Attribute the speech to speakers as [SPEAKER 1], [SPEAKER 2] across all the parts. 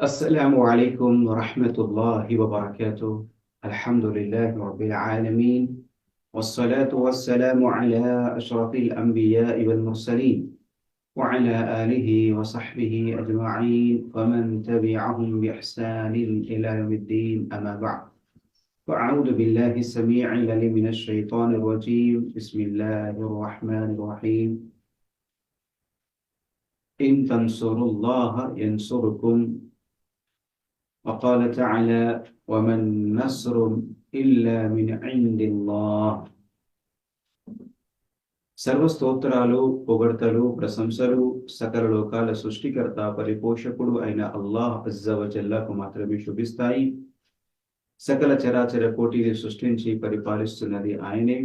[SPEAKER 1] السلام عليكم ورحمة الله وبركاته. الحمد لله رب العالمين والصلاة والسلام على أشرف الأنبياء والمرسلين وعلى آله وصحبه أجمعين ومن تبعهم بإحسان إلى يوم الدين أما بعد. فأعوذ بالله السميع العليم من الشيطان الرجيم. بسم الله الرحمن الرحيم. إن تنصروا الله ينصركم وقال تعالى ومن نصر إلا من عند الله సర్వ స్తోత్రాలు పొగడ్తలు ప్రశంసలు సకల లోకాల సృష్టికర్త పరిపోషకుడు అయిన అల్లాహ్ అజ్జవజల్లాకు మాత్రమే శుభిస్తాయి సకల చరాచర కోటిని సృష్టించి పరిపాలిస్తున్నది ఆయనే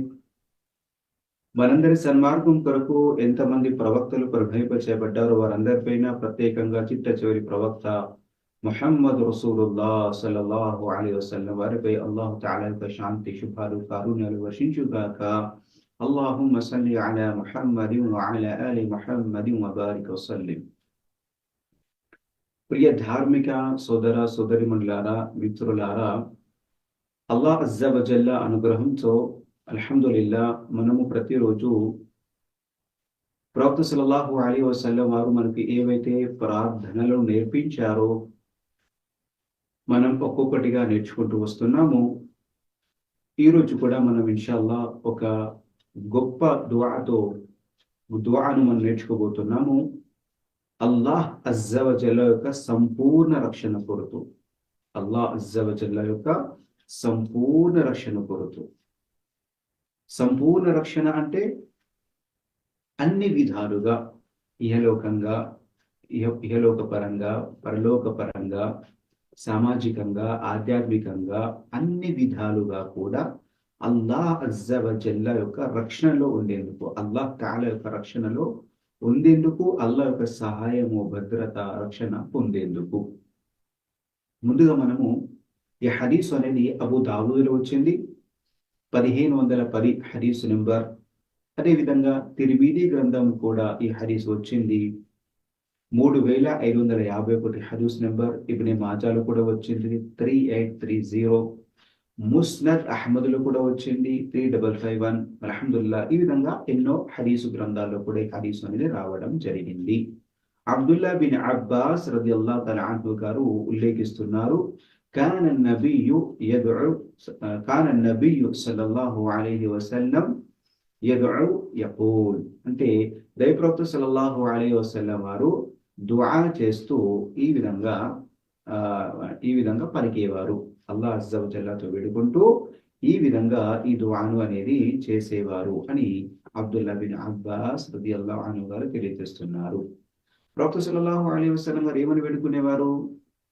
[SPEAKER 1] మనందరి సన్మార్గం కొరకు ఎంతమంది ప్రవక్తలు ప్రభైపచేయబడ్డారో వారందరిపైన ప్రత్యేకంగా చిట్ట చివరి ప్రవక్త ముహమ్మద్ రసూలుల్లా సల్లల్లాహు అలీ వసల్లం వారిపై అల్లాహు తాలా యొక్క శాంతి శుభాలు కారుణ్యాలు వర్షించుగాక اللهم صل على محمد وعلى آل محمد وبارك وسلم ప్రియ ధార్మిక సోదర సోదరిమణులారా మిత్రులారా అల్లాహ్ అజ్జవజల్లా అనుగ్రహంతో అల్హమ్దులిల్లా మనము ప్రతిరోజు ప్రవక్త సల్లల్లాహు అలీ వసల్లం వారు మనకి ఏవైతే ప్రార్థనలు నేర్పించారో మనం ఒక్కొక్కటిగా నేర్చుకుంటూ వస్తున్నాము. ఈరోజు కూడా మనం ఇన్షాల్లా ఒక గొప్ప దువాతో దువాను మనం నేర్చుకోబోతున్నాము. అల్లాహ్ అజ్జవజల్ల యొక్క సంపూర్ణ రక్షణ కొరతు. అల్లాహ్ అజ్జవజల్ల యొక్క సంపూర్ణ రక్షణ కొరతు. సంపూర్ణ రక్షణ అంటే అన్ని విధాలుగా ఇహలోకంగా ఇహలోకపరంగా ఇహలోక పరంగా పరలోక పరంగా సామాజికంగా ఆధ్యాత్మికంగా అన్ని విధాలుగా కూడా అల్లాహ్ అజ్జవజల్ల యొక్క రక్షణలో ఉండేందుకు అల్లాహ్ తాల యొక్క రక్షణలో ఉండేందుకు అల్లాహ్ యొక్క సహాయము భద్రత రక్షణ పొందేందుకు. ముందుగా మనము ఈ హరీస్ అనేది అబు దావూదులో వచ్చింది. పదిహేను వందల పది హరీస్ నెంబర్. అదేవిధంగా తిరివీది గ్రంథం కూడా ఈ హరీస్ వచ్చింది. మూడు వేల ఐదు వందల యాభై ఒకటి హదీస్ నెంబర్ ఇబ్నే మాజాలో కూడా వచ్చింది త్రీ ఎయిట్ త్రీ జీరో ముస్నద్ అహ్మద్లో కూడా వచ్చింది త్రీ డబల్ ఫైవ్ వన్ అల్హమ్దుల్లా ఈ విధంగా ఎన్నో హదీసు గ్రంథాల్లో కూడా ఈ హదీసు అనేది రావడం జరిగింది అబ్దుల్లా బిన్ అబ్బాస్ రది అల్లా తలాహు గారు ఉల్లేఖిస్తున్నారు كان النبي يدعو كان النبي صلى الله عليه وسلم يدعو يقول అంటే దైవప్రవక్త సల్లల్లాహు అలైహి వసల్లం వారు దుఆ చేస్తూ ఈ విధంగా ఈ విధంగా పలికేవారు. అల్లా అజ్జవజల్లాతో వేడుకుంటూ ఈ విధంగా ఈ దువాను అనేది చేసేవారు అని అబ్దుల్లా బిన్ అబ్బాస్ రది అల్లా అను గారు తెలియజేస్తున్నారు. ప్రవక్త సల్లల్లాహు అలీ వసలం గారు ఏమని వేడుకునేవారు?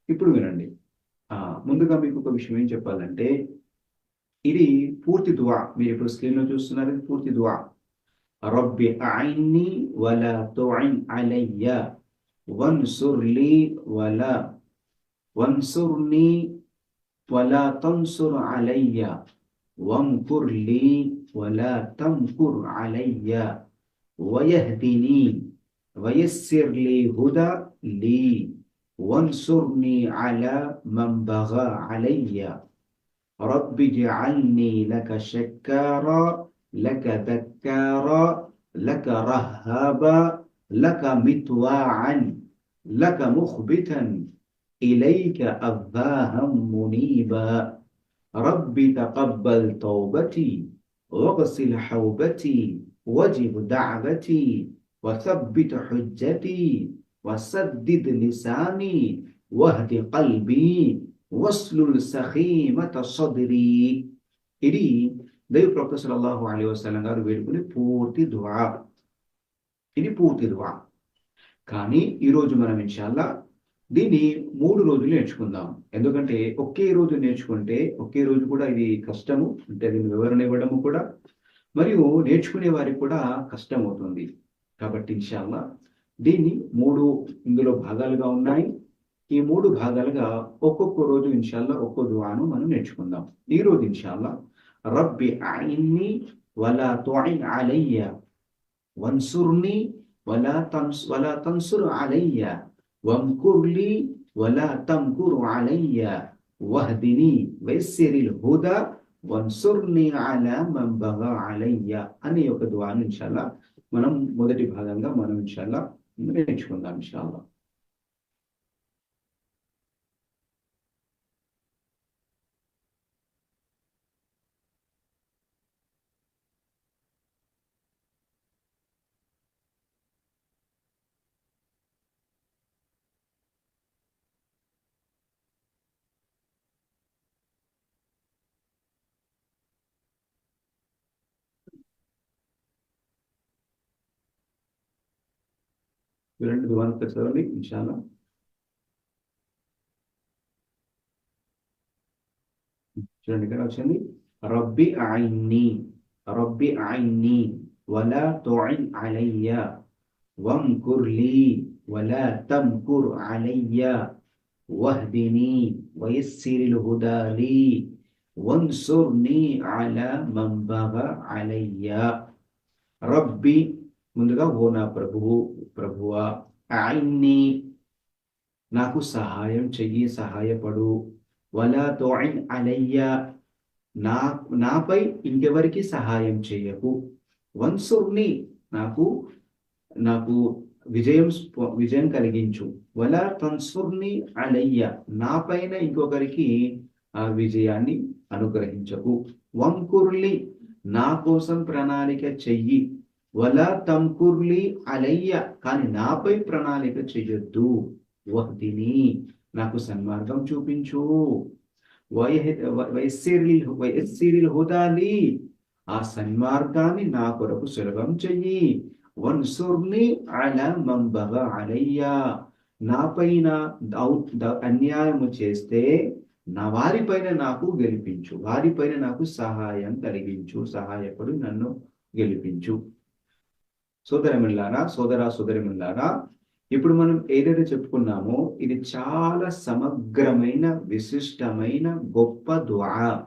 [SPEAKER 1] ఇప్పుడు వినండి. ఆ ముందుగా మీకు ఒక విషయం ఏం చెప్పాలంటే ఇది పూర్తి దువా మీరు ఇప్పుడు స్క్రీన్లో చూస్తున్నారు? ఇది పూర్తి దువా రబ్బి ఐన్ని వలా తుఇన్ అలయ్య. وانصر لي ولا وانصرني ولا تنصر علي. وامكر لي ولا تمكر علي. ويهدني ويسر لي هدى لي. وانصرني على من بغى علي. رب اجعلني لك شكارا لك ذكارا لك رهابا لك متواعا لك مخبتا إليك أباها منيبا. رب تقبل توبتي واغسل حوبتي وجب دعوتي وثبت حجتي وسدد لساني واهد قلبي واسلل سخيمة صدري. إلي دايو صلى الله عليه وسلم قالوا بيقول بورتي دعاء ఇది పూర్తి దువా కానీ ఈరోజు మనం ఇన్షాల్లా దీన్ని మూడు రోజులు నేర్చుకుందాం. ఎందుకంటే ఒకే రోజు నేర్చుకుంటే ఒకే రోజు కూడా ఇది కష్టము అంటే దీని వివరణ ఇవ్వడము కూడా మరియు నేర్చుకునే వారికి కూడా కష్టం అవుతుంది. కాబట్టి ఇన్షాల్లా దీన్ని మూడు ఇందులో భాగాలుగా ఉన్నాయి. ఈ మూడు భాగాలుగా ఒక్కొక్క రోజు ఇన్షాల్లా ఒక్కో దువాను మనం నేర్చుకుందాం. ఈ రోజు ఇన్షాల్లా రబ్బి ఐన్ని వలా తుఇన్ అలయ్య వన్సుర్ని వలా తన్స్ వలా తన్సుర్ అలయ్య వంకుర్లి వలా తంకురు అలయ్య వహదిని వైసిరిల్ హుదా వన్సుర్ని అలా మన్ బగా అలయ్య అనే ఒక దువాను ఇన్షాల్లా మనం మొదటి భాగంగా మనం ఇన్షాల్లా నేర్చుకుందాం ఇన్షాల్లా రెండు దువాను చదవండి ఇన్షాల్లా. చూడండి ఇక్కడ వచ్చింది. రబ్బి ఐన్ని రబ్బి ఐన్ని వలా తోయిన్ అలయ్య వంకుర్లీ వలా తమ్కుర్ అలయ్య వహ్దిని వయస్సిరిల్ హుదాలి వన్సుర్ని అలా మన్ అలయ్య. రబ్బి ముందుగా ఓ నా ప్రభువు ప్రభువా ఆయన్ని నాకు సహాయం చెయ్యి సహాయపడు. వలా తోయిన్ అలయ్య నా నాపై ఇంకెవరికి సహాయం చేయకు వన్సుర్ని నాకు నాకు విజయం విజయం కలిగించు. వలా తన్సుర్ని అలయ్య నా పైన ఇంకొకరికి ఆ విజయాన్ని అనుగ్రహించకు. వంకుర్లి నా కోసం ప్రణాళిక చెయ్యి. వలా తంకుర్లి అలయ్య. కానీ నాపై ప్రణాళిక చెయ్యొద్దు. వహ్దిని నాకు సన్మార్గం చూపించు. వయహ- వ- హుదాలి. ఆ సన్మార్గాన్ని నా కొరకు సులభం చెయ్యి. వన్సుర్ని అలా మంబగ అలయ్య. నా పైన అన్యాయము చేస్తే నా వారిపైన నాకు గెలిపించు. వారిపైన నాకు సహాయం కలిగించు. సహాయపడు నన్ను గెలిపించు. సోదరమిల్లారా సోదరా సోదరమిల్లారా ఇప్పుడు మనం ఏదైతే చెప్పుకున్నామో ఇది చాలా సమగ్రమైన విశిష్టమైన గొప్ప ద్వా.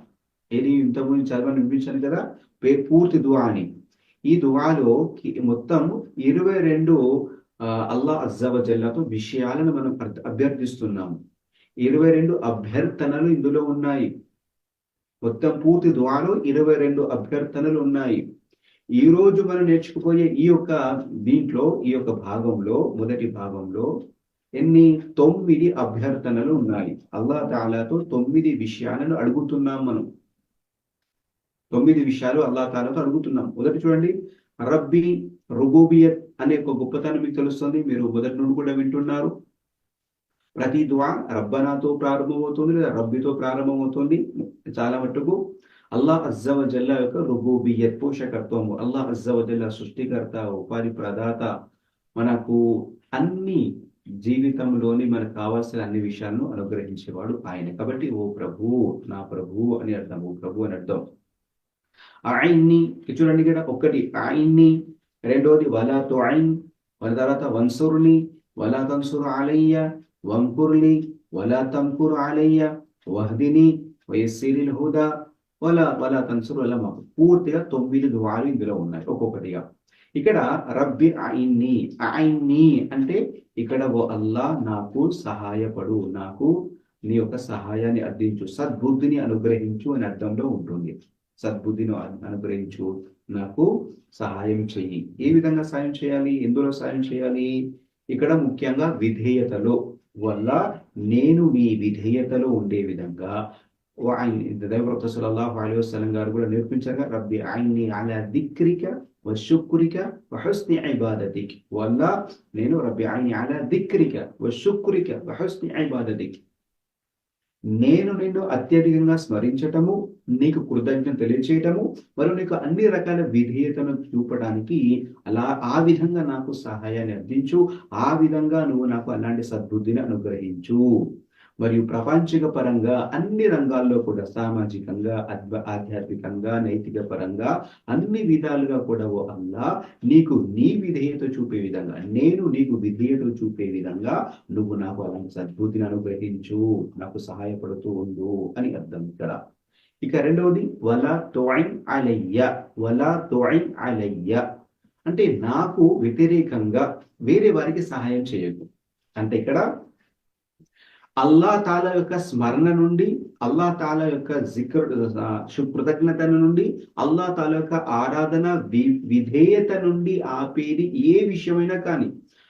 [SPEAKER 1] ఇది ఇంతకుముందు చదవని వినిపించాను కదా? పే- పూర్తి దువా అని. ఈ దువాలో మొత్తం ఇరవై రెండు అల్లా అజ్జవజల్లాతో విషయాలను మనం అభ్యర్థిస్తున్నాము. ఇరవై రెండు అభ్యర్థనలు ఇందులో ఉన్నాయి. మొత్తం పూర్తి దుఆలో ఇరవై రెండు అభ్యర్థనలు ఉన్నాయి. ఈ రోజు మనం నేర్చుకుపోయే ఈ యొక్క దీంట్లో ఈ యొక్క భాగంలో మొదటి భాగంలో ఎన్ని తొమ్మిది అభ్యర్థనలు ఉన్నాయి. అల్లా తాలాతో తొమ్మిది విషయాలను అడుగుతున్నాం మనం. తొమ్మిది విషయాలు అల్లా తాలాతో అడుగుతున్నాం. మొదటి చూడండి రబ్బీ రుబూబియత్ అనే ఒక గొప్పతనం మీకు తెలుస్తుంది. మీరు మొదటి నుండి కూడా వింటున్నారు. ప్రతి ద్వా రబ్బనాతో ప్రారంభమవుతుంది లేదా రబ్బితో ప్రారంభమవుతుంది. చాలా మట్టుకు అల్లాహ్ అజ్జవజల్లా యొక్క రుబూబియత్ పోషకత్వము. అల్లాహ్ అజ్జవజల్లా సృష్టికర్త ఉపాధి ప్రదాత. మనకు అన్ని జీవితంలోని మనకు కావాల్సిన అన్ని విషయాలను అనుగ్రహించేవాడు ఆయన. కాబట్టి ఓ ప్రభు నా ప్రభు అని అర్థం ఓ ప్రభు అని అర్థం. ఆయన్ని చూడండి ఇక్కడ ఒకటి ఆయన్ని రెండోది వలా తో వాళ్ళ తర్వాత వన్సుర్ని వలా తన్సుర్ ఆలయ్య వంకుర్లి వలా తంకుర్ ఆలయ్య వహదిని వయస్సిరిల్ హుదా వాళ్ళ వాళ్ళ తన్సుర్ వల్ల మాకు పూర్తిగా తొమ్మిది దువాలు ఇందులో ఉన్నాయి. ఒక్కొక్కటిగా. ఇక్కడ రబ్బి ఐన్ని ఐన్ని అంటే ఇక్కడ ఓ అల్లా నాకు సహాయపడు నాకు నీ యొక్క సహాయాన్ని అర్థించు సద్బుద్ధిని అనుగ్రహించు అని అర్థంలో ఉంటుంది. సద్బుద్ధిని అనుగ్రహించు నాకు సహాయం చెయ్యి. ఏ విధంగా సాయం చేయాలి? ఎందులో సాయం చేయాలి? ఇక్కడ ముఖ్యంగా విధేయతలో. వల్ల నేను మీ విధేయతలో ఉండే విధంగా ఓ ఆయన దైవప్రవక్త సల్లల్లాహు అలైహి వసల్లం గారు కూడా నేర్పించారు రబ్బి ఆయన్ని అలా దిక్రిక వశుక్రిక వహస్ని ఇబాదతిక్ వల్ల నేను రబ్బి ఆయన్ని అలా దిక్రిక వశుక్రిక వహస్ని ఇబాదతిక్ నేను నిన్ను అత్యధికంగా స్మరించటము నీకు కృతజ్ఞత తెలియచేయటము మరియు నీకు అన్ని రకాల విధేయతను చూపడానికి అలా ఆ విధంగా నాకు సహాయాన్ని అందించు. ఆ విధంగా నువ్వు నాకు అలాంటి సద్బుద్ధిని అనుగ్రహించు. మరియు ప్రపంచిక పరంగా అన్ని రంగాల్లో కూడా సామాజికంగా అద్భ ఆధ్యాత్మికంగా నైతిక పరంగా అన్ని విధాలుగా కూడా ఓ అల్లా నీకు నీ విధేయత చూపే విధంగా నేను నీకు విధేయత చూపే విధంగా నువ్వు నాకు అలాంటి సద్భుతిని అనుగ్రహించు నాకు సహాయపడుతూ ఉండు అని అర్థం ఇక్కడ. ఇక రెండవది వలా తోయిన్ అలయ్య వలా తోయిన్ అలయ్య. అంటే నాకు వ్యతిరేకంగా వేరే వారికి సహాయం చేయకు. అంటే ఇక్కడ అల్లా తాలా యొక్క స్మరణ నుండి అల్లా తాలా యొక్క జిక్ర కృతజ్ఞత నుండి అల్లా తాలా యొక్క ఆరాధన వి విధేయత నుండి ఆపేది ఏ విషయమైనా కానీ.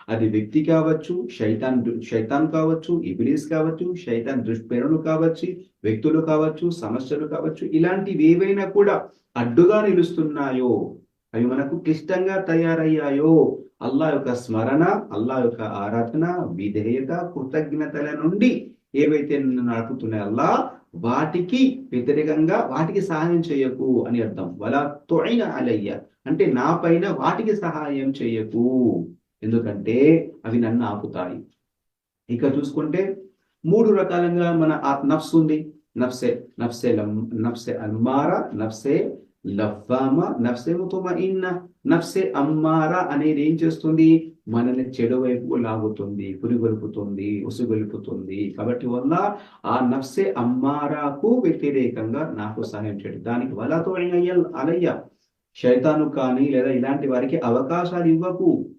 [SPEAKER 1] అది వ్యక్తి కావచ్చు శైతాన్ శైతాన్ కావచ్చు ఇబిలీస్ కావచ్చు శైతాన్ దుష్ప్రేరణలు కావచ్చు వ్యక్తులు కావచ్చు సమస్యలు కావచ్చు ఇలాంటివి ఏవైనా కూడా అడ్డుగా నిలుస్తున్నాయో అవి మనకు క్లిష్టంగా తయారయ్యాయో అల్లా యొక్క స్మరణ అల్లా యొక్క ఆరాధన విధేయత కృతజ్ఞతల నుండి ఏవైతే నిన్ను నడుపుతున్నాయి అల్లా వాటికి వ్యతిరేకంగా వాటికి సహాయం చేయకు అని అర్థం. వలా తొయిన అలయ్య. అంటే నా పైన వాటికి సహాయం చేయకు. ఎందుకంటే అవి నన్ను ఆపుతాయి. ఇక చూసుకుంటే మూడు రకాలుగా మన నఫ్స్ ఉంది. నఫ్సే నఫ్సే నఫ్సే అల్మారా నఫ్సే లవ్వామ నఫ్సే ముతుమఇన్న నఫ్సే అమ్మారా అనేది ఏం చేస్తుంది? మనల్ని చెడు వైపు లాగుతుంది పురిగొలుపుతుంది ఉసుగొలుపుతుంది. కాబట్టి వల్ల ఆ నఫ్సే అమ్మారాకు వ్యతిరేకంగా నాకు సహాయం చేయడం. దానికి వలతో అలయ్య. శైతాను కానీ లేదా ఇలాంటి వారికి అవకాశాలు ఇవ్వకు.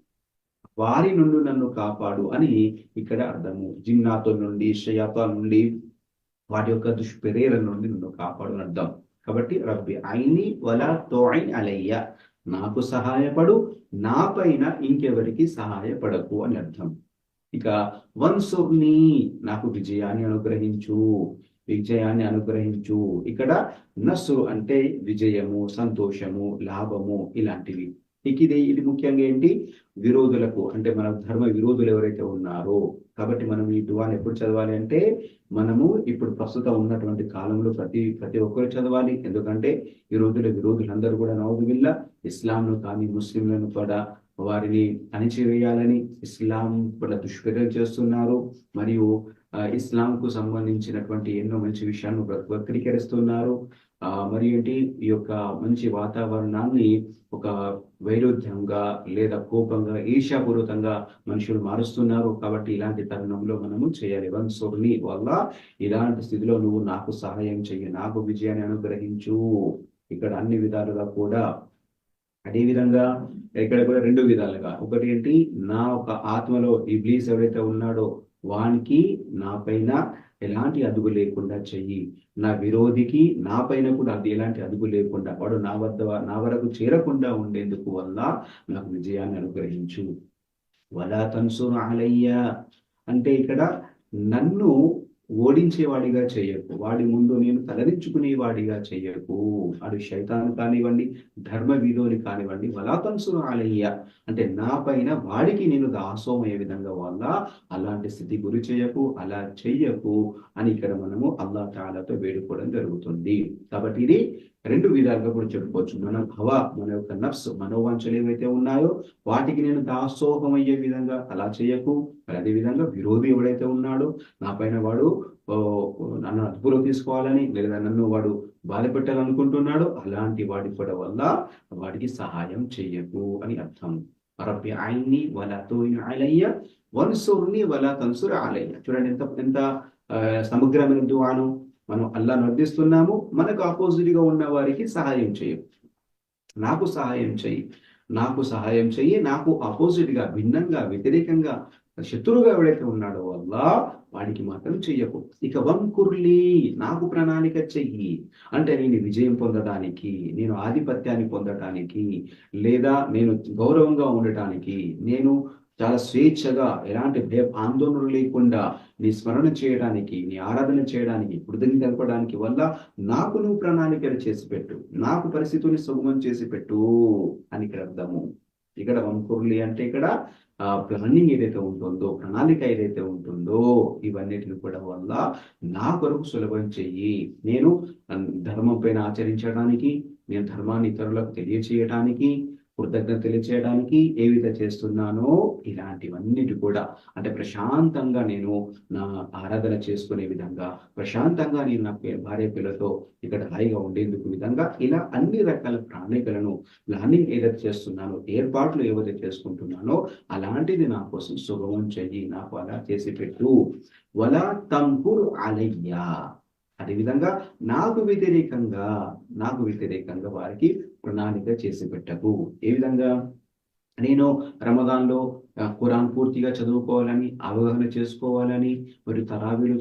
[SPEAKER 1] వారి నుండి నన్ను కాపాడు అని ఇక్కడ అర్థము. జిన్నాతో నుండి షయాతో నుండి వాటి యొక్క దుష్ప్రేరణ నుండి నన్ను కాపాడు అని అర్థం. కాబట్టి రబ్బి ఐని వల తోయిన్ అలయ్య. నాకు సహాయపడు నా పైన ఇంకెవరికి సహాయపడకు అని అర్థం. ఇక వన్సుర్ని నాకు విజయాన్ని అనుగ్రహించు విజయాన్ని అనుగ్రహించు. ఇక్కడ నస్సు అంటే విజయము సంతోషము లాభము ఇలాంటివి. ఇక ఇది ఇది ముఖ్యంగా ఏంటి? విరోధులకు అంటే మన ధర్మ విరోధులు ఎవరైతే ఉన్నారో కాబట్టి మనం ఈ దువాని ఎప్పుడు చదవాలి అంటే మనము ఇప్పుడు ప్రస్తుతం ఉన్నటువంటి కాలంలో ప్రతి ప్రతి ఒక్కరు చదవాలి. ఎందుకంటే ఈ రోజుల విరోధులందరూ కూడా నవదువిల్ల ఇస్లాంను కానీ ముస్లింలను కూడా వారిని అణిచివేయాలని ఇస్లాం కూడా దుష్ప్రయోగం చేస్తున్నారు. మరియు ఇస్లాంకు సంబంధించినటువంటి ఎన్నో మంచి విషయాలను వక్రీకరిస్తున్నారు. ఆ మరి ఏంటి? ఈ యొక్క మంచి వాతావరణాన్ని ఒక వైరుధ్యంగా లేదా కోపంగా ఈర్ష్యాపూర్వకంగా మనుషులు మారుస్తున్నారు. కాబట్టి ఇలాంటి తరుణంలో మనము చేయాలి వన్సోర్ని వల్ల ఇలాంటి స్థితిలో నువ్వు నాకు సహాయం చెయ్యి. నాకు విజయాన్ని అనుగ్రహించు. ఇక్కడ అన్ని విధాలుగా కూడా అదే విధంగా ఇక్కడ కూడా రెండు విధాలుగా. ఒకటి ఏంటి? నా ఒక ఆత్మలో ఈ బ్లీస్ ఎవరైతే ఉన్నాడో వానికి నా పైన ఎలాంటి అదుగు లేకుండా చెయ్యి. నా విరోధికి నా పైన కూడా అది ఎలాంటి అదుగు లేకుండా వాడు నా వద్ద నా వరకు చేరకుండా ఉండేందుకు వల్ల నాకు విజయాన్ని అనుగ్రహించు. వలా తన్సు అలయ్య. అంటే ఇక్కడ నన్ను ఓడించేవాడిగా చేయకు. వాడి ముందు నేను తలదించుకునే వాడిగా చేయకు. అడు శైతాను కానివ్వండి ధర్మ విధోని కానివ్వండి వలాతన్సును ఆలయ్య అంటే నా పైన వాడికి నేను దాసోమయ్యే విధంగా వల్ల అలాంటి స్థితి గురి చేయకు అలా చెయ్యకు అని ఇక్కడ మనము అల్లా తాలతో వేడుకోవడం జరుగుతుంది. కాబట్టి ఇది రెండు విధాలుగా కూడా చెప్పుకోవచ్చు. మన భవ మన యొక్క నఫ్స్ మనోవాంఛలు ఏవైతే ఉన్నాయో వాటికి నేను దాసోహం అయ్యే విధంగా అలా చేయకు. అదే విధంగా విరోధి ఎవడైతే ఉన్నాడో నా పైన వాడు నన్ను అదుపులో తీసుకోవాలని లేదా నన్ను వాడు బాధ పెట్టాలనుకుంటున్నాడు అలాంటి వాడి కూడా వల్ల వాడికి సహాయం చేయకు అని అర్థం. రబ్బి ఆయన్ని వల అలయ్య వన్సుర్ని వల కన్సుర్ ఆలయ్య చూడండి ఎంత ఎంత సమగ్రమైన దువాను మనం అల్లాను అర్థిస్తున్నాము మనకు ఆపోజిట్గా ఉన్న వారికి సహాయం చేయు. నాకు సహాయం చెయ్యి నాకు సహాయం చెయ్యి నాకు ఆపోజిట్గా భిన్నంగా వ్యతిరేకంగా శత్రువుగా ఎవడైతే ఉన్నాడో వల్ల వాడికి మాత్రం చెయ్యకు. ఇక వంకుర్లి నాకు ప్రణాళిక చెయ్యి. అంటే నేను విజయం పొందడానికి నేను ఆధిపత్యాన్ని పొందడానికి లేదా నేను గౌరవంగా ఉండటానికి నేను చాలా స్వేచ్ఛగా ఎలాంటి భయ ఆందోళన లేకుండా నీ స్మరణ చేయడానికి నీ ఆరాధన చేయడానికి కృతజ్ఞత తెలపడానికి వల్ల నాకు నువ్వు ప్రణాళికలు చేసి పెట్టు నాకు పరిస్థితుల్ని సుగమం చేసి పెట్టు అని ఇక్కడ అర్థము. ఇక్కడ వంకుర్లి అంటే ఇక్కడ ప్లానింగ్ ఏదైతే ఉంటుందో ప్రణాళిక ఏదైతే ఉంటుందో ఇవన్నిటిని కూడా వల్ల నా కొరకు సులభం చెయ్యి. నేను ధర్మం పైన ఆచరించడానికి నేను ధర్మాన్ని ఇతరులకు తెలియచేయడానికి కృతజ్ఞత తెలియచేయడానికి ఏ విధంగా చేస్తున్నానో ఇలాంటివన్నిటి కూడా. అంటే ప్రశాంతంగా నేను నా ఆరాధన చేసుకునే విధంగా ప్రశాంతంగా నేను నా భార్య పిల్లలతో ఇక్కడ హాయిగా ఉండేందుకు విధంగా ఇలా అన్ని రకాల ప్రణాళికలను ప్లానింగ్ ఏదైతే చేస్తున్నానో ఏర్పాట్లు ఏవైతే చేసుకుంటున్నానో అలాంటిది నా కోసం సుగమం చెయ్యి నాకు అలా చేసి పెట్టు. వలా తంపురు అలయ్యా. అదేవిధంగా నాకు వ్యతిరేకంగా నాకు వ్యతిరేకంగా వారికి ప్రణాళిక చేసి పెట్టకు. ఏ విధంగా? నేను రమదాన్లో ఖురాన్ పూర్తిగా చదువుకోవాలని అవగాహన చేసుకోవాలని మరియు తరాబీలు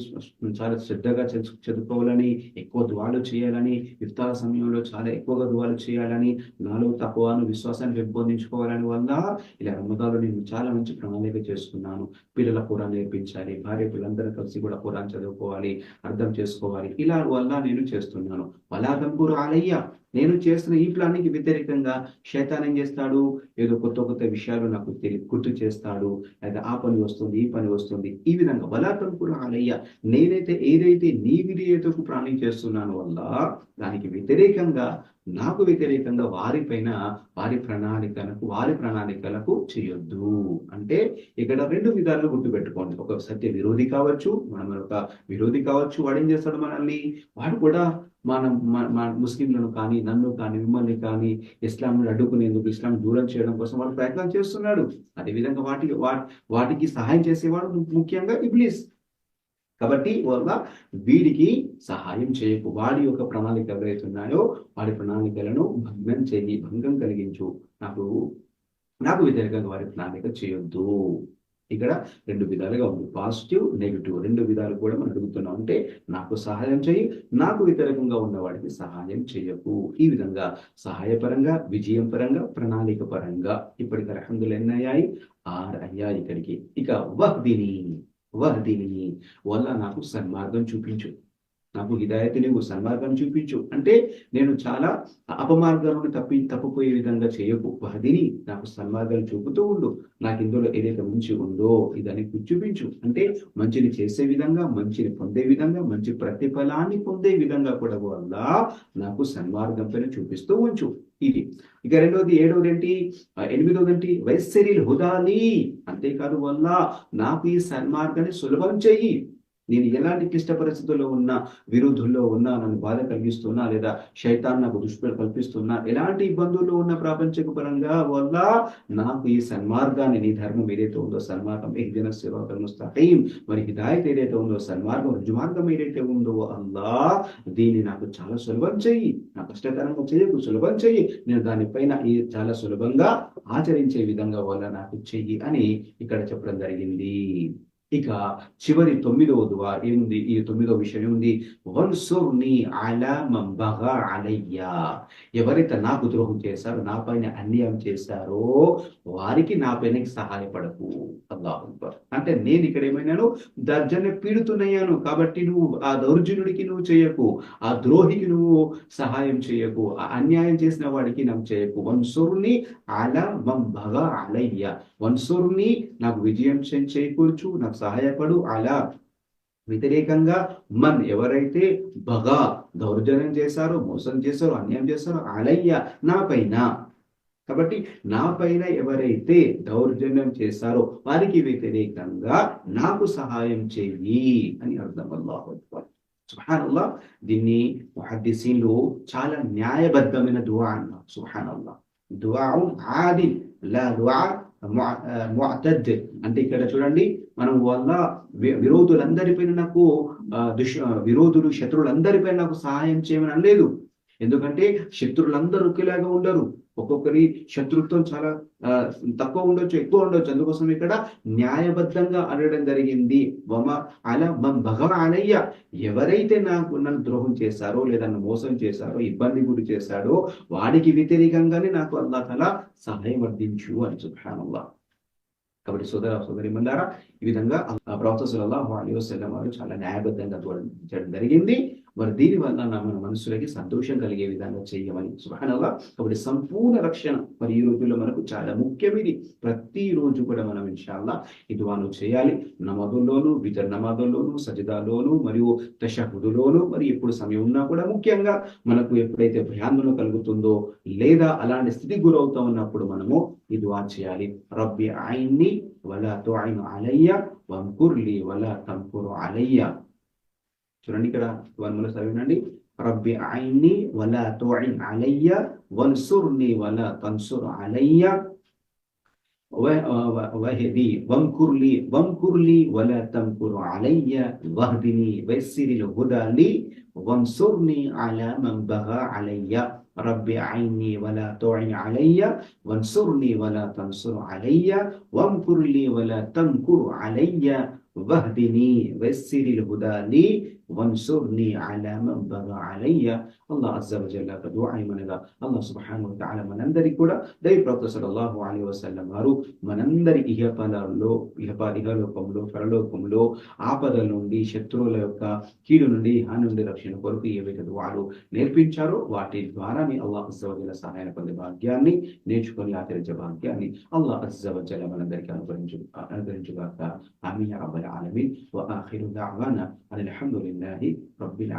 [SPEAKER 1] చాలా శ్రద్ధగా చదువుకోవాలని ఎక్కువ దువాలు చేయాలని ఇఫ్తార్ సమయంలో చాలా ఎక్కువగా దువాలు చేయాలని నాలో తక్కువను విశ్వాసాన్ని పెంపొందించుకోవాలని వల్ల ఇలా రమదాలు నేను చాలా మంచి ప్రణాళిక చేసుకున్నాను పిల్లల ఖురాన్ నేర్పించాలి భార్య పిల్లలందరూ కలిసి కూడా ఖురాన్ చదువుకోవాలి అర్థం చేసుకోవాలి. ఇలా వల్ల నేను చేస్తున్నాను. వలాదంపురు ఆలయ్య నేను చేస్తున్న ఈ ప్లానింగ్కి వ్యతిరేకంగా శైతాన్ ఏం చేస్తాడు? ఏదో కొత్త కొత్త విషయాలు నాకు తెలి గుర్తు చేస్తాడు. లేదా ఆ పని వస్తుంది ఈ పని వస్తుంది. ఈ విధంగా బలాతంపురు ఆలయ్య నేనైతే ఏదైతే నీ విధేయతకు ప్రాణం చేస్తున్నాను వల్ల దానికి వ్యతిరేకంగా నాకు వ్యతిరేకంగా వారిపైన వారి ప్రణాళికలకు వారి ప్రణాళికలకు చేయొద్దు. అంటే ఇక్కడ రెండు విధాలుగా గుర్తుపెట్టుకోండి. ఒక సత్య విరోధి కావచ్చు మనం ఒక విరోధి కావచ్చు వాడు ఏం చేస్తాడు మనల్ని? వాడు కూడా మనం మన- మన ముస్లింలను కానీ నన్ను కానీ మిమ్మల్ని కానీ ఇస్లాంను అడ్డుకునేందుకు ఇస్లాం దూరం చేయడం కోసం వాడు ప్రయత్నం చేస్తున్నాడు. అదేవిధంగా వాటికి వా- వాటికి సహాయం చేసేవాడు ముఖ్యంగా ఇబ్లీస్. కాబట్టి వల్ల వీడికి సహాయం చేయకు. వాడి యొక్క ప్రణాళిక ఎవరైతే ఉన్నాయో వాడి ప్రణాళికలను భంగం చేయి భంగం కలిగించు. నాకు నాకు వ్యతిరేకంగా వారి ప్రణాళిక చేయొద్దు. ఇక్కడ రెండు విధాలుగా ఉంది. పాజిటివ్ నెగిటివ్ రెండు విధాలు కూడా మనం అడుగుతున్నాం. అంటే నాకు సహాయం చేయి నాకు వ్యతిరేకంగా ఉన్న వాడికి సహాయం చేయకు ఈ విధంగా సహాయపరంగా విజయం పరంగా ప్రణాళిక పరంగా ఇప్పటికి రహందులు ఎన్నయ్యాయి ఆర్ ఆరు అయ్యాయి ఇక్కడికి. ఇక వహ్దిని వహదిని వల్ల నాకు సన్మార్గం చూపించు. నాకు హిదాయత్ నువ్వు సన్మార్గం చూపించు. అంటే నేను చాలా అపమార్గాలను తప్పి తప్పిపోయే విధంగా చేయకు. వహదిని నాకు సన్మార్గాలు చూపుతూ ఉండు. నాకు ఇందులో ఏదైతే మంచి ఉందో ఇదని చూపించు. అంటే మంచిని చేసే విధంగా మంచిని పొందే విధంగా మంచి ప్రతిఫలాన్ని పొందే విధంగా కూడా వల్ల నాకు సన్మార్గం పైన చూపిస్తూ ఉంచు. ఇది. ఇక రెండోది ఏడోది ఏంటి ఆ, ఎనిమిదోది ఏంటి వైసరిల్ హుదాలి. అంతేకాదు వల్ల నాకు ఈ సన్మార్గాన్ని సులభం చెయ్యి. నేను ఎలాంటి క్లిష్ట పరిస్థితుల్లో ఉన్నా విరుద్ధుల్లో ఉన్నా నన్ను బాధ కలిగిస్తున్నా లేదా శైతాన్ నాకు దుష్పలు కల్పిస్తున్నా ఎలాంటి ఇబ్బందుల్లో ఉన్న ప్రాపంచిక పరంగా వల్ల నాకు ఈ సన్మార్గాన్ని నీ ధర్మం ఏదైతే ఉందో సన్మార్గం ఏదైనా సేవకులు ముస్తాహీం మరి హిదాయత్ ఏదైతే ఉందో సన్మార్గం రుజుమార్గం ఏదైతే ఉందో అల్లా దీన్ని నాకు చాలా సులభం చెయ్యి. నా కష్టతరంగా చేయకు సులభం చెయ్యి. నేను దానిపైన ఈ చాలా సులభంగా ఆచరించే విధంగా వల్ల నాకు చెయ్యి అని ఇక్కడ చెప్పడం జరిగింది. ఇక చివరి తొమ్మిదవ దువా ఏముంది? ఈ తొమ్మిదవ విషయం ఏముంది? వన్సుర్ని అలా మం అలయ్యా. ఎవరైతే నాకు ద్రోహం చేశారో నా పైన అన్యాయం చేశారో వారికి నా పైన సహాయపడకు. అల్లాహు అంటే నేను ఇక్కడ ఏమైనాను? దర్జన పీడుతున్నాను కాబట్టి నువ్వు ఆ దౌర్జనుడికి నువ్వు చేయకు ఆ ద్రోహికి నువ్వు సహాయం చేయకు ఆ అన్యాయం చేసిన వాడికి నాకు చేయకు. వన్సుర్ని అలా మం బగా అలయ్య. వన్సుర్ని నాకు విజయం చేయకూర్చు చేకూర్చు నాకు సహాయపడు. అలా వ్యతిరేకంగా మన్ ఎవరైతే బగా దౌర్జన్యం చేశారో మోసం చేశారో అన్యాయం చేశారో అలయ్య నా పైన. కాబట్టి నా పైన ఎవరైతే దౌర్జన్యం చేశారో వారికి వ్యతిరేకంగా నాకు సహాయం చెయ్యి అని అర్థం అల్లాహు సుహానల్లా దీన్ని ముహద్దిసీన్లు చాలా న్యాయబద్ధమైన దువా అన్నారు. సుహానల్లా దువా ఆదిల్ లా దువా అంటే ఇక్కడ చూడండి మనం వల్ల వి- విరోధులందరిపైన నాకు దుష్ విరోధులు విరోధులు శత్రువులందరిపైన నాకు సహాయం చేయమని అనలేదు. ఎందుకంటే శత్రువులందరూ ఒకేలాగా ఉండరు. ఒక్కొక్కరి శత్రుత్వం చాలా ఆ, తక్కువ ఉండొచ్చు ఎక్కువ ఉండొచ్చు. అందుకోసం ఇక్కడ న్యాయబద్ధంగా అనడం జరిగింది. మమ అలా మం భగవ అనయ్య. ఎవరైతే నాకు నన్ను ద్రోహం చేశారో లేదా నన్ను మోసం చేశారో ఇబ్బంది గురి చేశాడో వాడికి వ్యతిరేకంగానే నాకు అల్లా తల సహాయం వర్ధించు అని సుబ్హానల్lah కాబట్టి సోదర సోదరి మందారా ఈ విధంగా ప్రొఫెసర్ ప్రవక్త సల్లల్లాహు అలైహి వారు చాలా న్యాయబద్ధంగా చూడడం జరిగింది. మరి దీని వల్ల మన మనసులకి సంతోషం కలిగే విధంగా చేయమని. సుభానల్లా కాబట్టి సంపూర్ణ రక్షణ మరి ఈ రోజుల్లో మనకు చాలా ముఖ్యమైనది ప్రతిరోజు ప్రతి రోజు కూడా మనం ఇన్షాల్లా ఇది చేయాలి. నమాదుల్లోను వితర్ నమాదుల్లోను సజిదాలోను మరియు తషహుదులోను మరి ఎప్పుడు సమయం ఉన్నా కూడా ముఖ్యంగా మనకు ఎప్పుడైతే భయాందోళన కలుగుతుందో లేదా అలాంటి స్థితి గురవుతా ఉన్నప్పుడు మనము ఇది చేయాలి. రబ్బి ఆయన్ని వలా ఆయన అలయ్య వంకుర్లి వలా తంకురు అలయ్య. చూడండి ఇక్కడ వన్ముల చదివినండి రబ్బి ఐన్ని వలా తుఐన్ అలయ్య వన్సుర్ని వలా తన్సుర్ అలయ్య వ- వ- వహది వంకుర్లి వంకుర్లి వలా తంకురు అలయ్య వహదిని వయస్సిరి హుదా లీ వంసుర్ని అలా మన్ బగా అలయ్య రబ్బి ఐని వలా తోయిన్ అలయ్య వన్సుర్ని వలా తన్సుర్ అలయ్య వంకుర్లి వలా తంకుర్ అలయ్య వహ్దిని వస్సిరిల్ హుదా లీ వన్సుర్ని అలా మన్ బగా అలయ్య అల్లాహ్ అల్లా వజల్ల యొక్క అల్లా మనగా అల్లాహ్ సుబ్హానహు తఆలా మనందరికీ కూడా దైవ ప్రవక్త సల్లల్లాహు అలైహి వసల్లం వారు మనందరి ఇహపలలో ఇహప ఇహలోకంలో పరలోకంలో ఆపదల నుండి శత్రువుల యొక్క కీడు నుండి హాని నుండి రక్షణ కొరకు ఏవైతే దువాలు నేర్పించారో వాటి ద్వారా మీ అల్లా అజ్జవజల సహాయం పొందే భాగ్యాన్ని నేర్చుకొని ఆచరించే భాగ్యాన్ని అల్లా అజ్జవజల మనందరికీ అనుగ్రహించు అనుగ్రహించుగాక. ఆమీన్ యా రబ్బల్ ఆలమీన్. wa akhiru da'wana alhamdulillahi rabbil